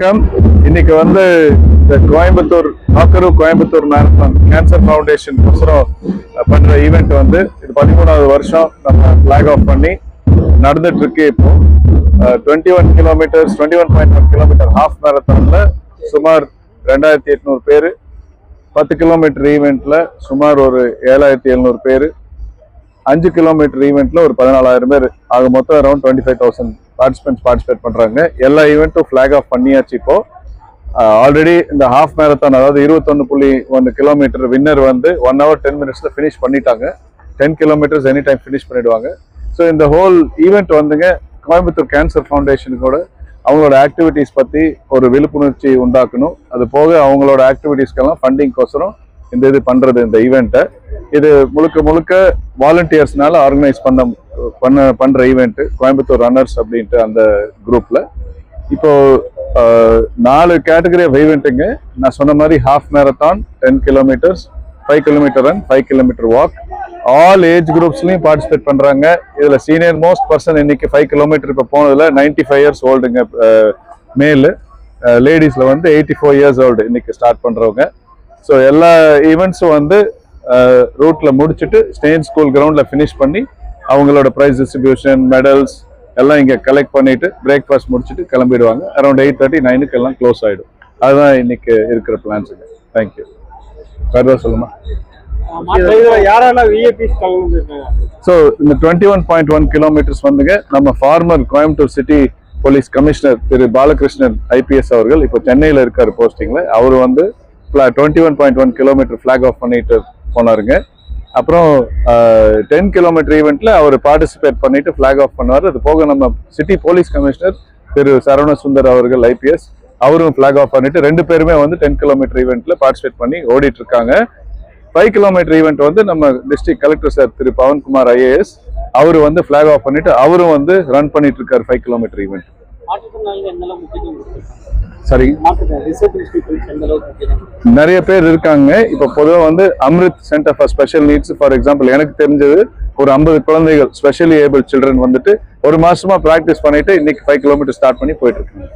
வணக்கம். இன்னைக்கு வந்து இந்த கோயம்புத்தூர் நாக்கரு கோயம்புத்தூர் மேரத்தான் கேன்சர் ஃபவுண்டேஷன் பண்ற ஈவெண்ட் வந்து இது பதிமூணாவது வருஷம் நம்ம பிளாக் ஆஃப் பண்ணி நடந்துட்டு இருக்கு இப்போ. Twenty one kilometres twenty one point one kilometre half மேரத்தான்ல சுமார் ரெண்டாயிரத்தி எட்நூறு பேர். பத்து கிலோமீட்டர் ஈவெண்ட்ல சுமார் ஒரு ஏழாயிரத்தி எழுநூறு பேர். அஞ்சு கிலோமீட்டர் ஈவெண்ட்ல ஒரு பதினாலாயிரம் பேர். ஆக மொத்தம் around twenty five thousand participants participate பண்றாங்க. எல்லா ஈவெண்ட்டும் ஃபிளாக் ஆஃப் பண்ணியாச்சு இப்போ. ஆல்ரெடி இந்த ஹாஃப் மேரத்தான் அதாவது இருபத்தொன்னு புள்ளி ஒன்று கிலோமீட்டர் வின்னர் வந்து ஒன் ஹவர் டென் மினிட்ஸ்ல ஃபினிஷ் பண்ணிட்டாங்க. Ten kilometres any time finish பண்ணிடுவாங்க. ஸோ இந்த ஹோல் ஈவெண்ட் வந்துங்க கோயம்புத்தூர் கேன்சர் ஃபவுண்டேஷனுக்கோட அவங்களோட ஆக்டிவிட்டீஸ் பற்றி ஒரு விழிப்புணர்ச்சி உண்டாக்கணும். அது போக அவங்களோட ஆக்டிவிட்டீஸ்க்கெல்லாம் ஃபண்டிங்கோசரம் இந்த இது பண்ணுறது இந்த ஈவெண்ட்டை இது முழுக்க முழுக்க வாலண்டியர்ஸ்னால ஆர்கனைஸ் பண்ண பண்ண பண்ற ஈவெண்ட் கோயம்புத்தூர் ரன்னர்ஸ் அப்படின்ட்டு அந்த குரூப்ல இப்போ நாலு கேட்டகரி ஆஃப் ஈவெண்ட்டுங்க நான் சொன்ன மாதிரி half marathon ten kilometres five kilometre run five kilometre walk all age குரூப்ஸ்லையும் participate பண்ணுறாங்க இதில் சீனியர் மோஸ்ட் பர்சன் இன்னைக்கு ஃபைவ் கிலோமீட்டர் இப்போ போனதில் நைன்டி ஃபைவ் இயர்ஸ் ஓல்டுங்க மேலு லேடிஸில் வந்து எயிட்டி ஃபோர் இயர்ஸ் ஓல்டு இன்னைக்கு ஸ்டார்ட் பண்ணுறவங்க ஸோ எல்லா ஈவெண்ட்ஸும் வந்து ரூட்ல முடிச்சுட்டு ஸ்டேன் ஸ்கூல் கிரவுண்ட்ல ஃபினிஷ் பண்ணி அவங்களோட ப்ரைஸ் டிஸ்ட்ரிபியூஷன் மெடல்ஸ் எல்லாம் இங்க கலெக்ட் பண்ணிட்டு பிரேக்ஃபாஸ்ட் முடிச்சுட்டு கிளம்பிடுவாங்க. அரௌண்ட் எயிட் தேர்ட்டி நைனுக்கு எல்லாம் க்ளோஸ் ஆயிடும். அதுதான் இன்னைக்கு இருக்கிற பிளான்ஸுங்க தேங்க்யூ வேறு சொல்லுமா? ஸோ இந்த twenty one point one kilometres வந்துங்க நம்ம former Coimbatore city police commissioner Thiru Balakrishnan IPS அவர்கள் இப்போ சென்னையில் இருக்காரு போஸ்டிங்ல அவர் வந்து twenty one point one kilometre flag off பண்ணிட்டு போனாருங்க. அப்புறம் டென் கிலோமீட்டர் ஈவெண்ட்ல அவர் பார்ட்டிசிபேட் பண்ணிட்டு ஃபிளாக் ஆஃப் பண்ணுவார். அது போக நம்ம city police commissioner Thiru Saravana Sundar அவர்கள் ஐபிஎஸ் அவரும் ஃபிளாக் ஆஃப் பண்ணிட்டு ரெண்டு பேருமே வந்து டென் கிலோமீட்டர் ஈவெண்ட்ல பார்ட்டிசிபேட் பண்ணி ஓடிட்டு இருக்காங்க ஃபைவ் கிலோமீட்டர் ஈவெண்ட் வந்து நம்ம district collector sir Thiru Pavankumar IAS அவர் வந்து ஃபிளாக் ஆஃப் பண்ணிட்டு அவரும் வந்து ரன் பண்ணிட்டு இருக்காரு ஃபைவ் கிலோமீட்டர் ஈவெண்ட் சரி? நிறைய பேர் இருக்காங்க. இப்போ பொதுவாக வந்து Amrit centre for special needs for example எனக்கு தெரிஞ்சது ஒரு ஐம்பது குழந்தைகள் ஸ்பெஷலி ஏபிள் சில்ட்ரன் வந்துட்டு ஒரு மாசமா ப்ராக்டிஸ் பண்ணிட்டு இன்னைக்கு ஃபைவ் கிலோமீட்டர் ஸ்டார்ட் பண்ணி போயிட்டு இருக்காங்க.